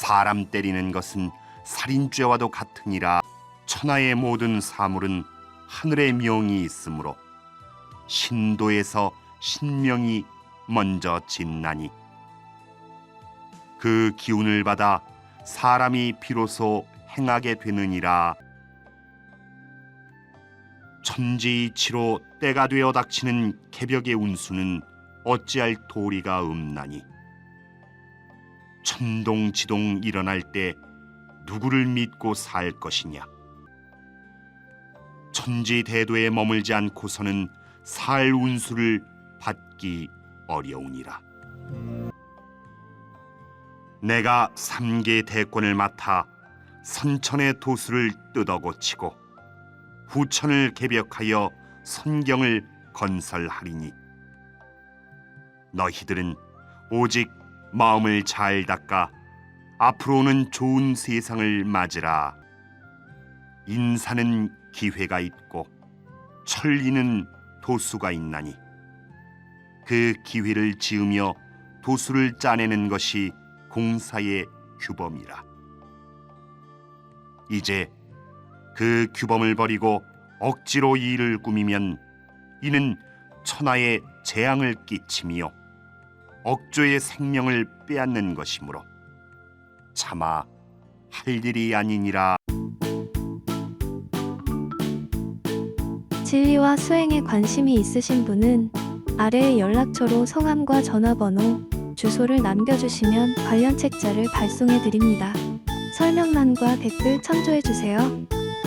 사람 때리는 것은 살인죄와도 같으니라. 천하의 모든 사물은 하늘의 명이 있으므로 신도에서 신명이 먼저 짓나니. 그 기운을 받아 사람이 비로소 행하게 되느니라. 천지이치로 때가 되어 닥치는 개벽의 운수는 어찌할 도리가 없나니 천동지동 일어날 때 누구를 믿고 살 것이냐? 천지대도에 머물지 않고서는 살 운수를 받기 어려우니라. 내가 삼계 대권을 맡아 선천의 도수를 뜯어 고치고 후천을 개벽하여 선경을 건설하리니 너희들은 오직 마음을 잘 닦아 앞으로는 좋은 세상을 맞으라. 인사는 기회가 있고 천리는 도수가 있나니. 그 기회를 지으며 도수를 짜내는 것이 공사의 규범이라. 이제 그 규범을 버리고 억지로 일을 꾸미면 이는 천하에 재앙을 끼치며 억조의 생명을 빼앗는 것이므로 차마 할 일이 아니니라 진리와 수행에 관심이 있으신 분은 아래의 연락처로 성함과 전화번호, 주소를 남겨주시면 관련 책자를 발송해 드립니다. 설명란과 댓글 참조해 주세요.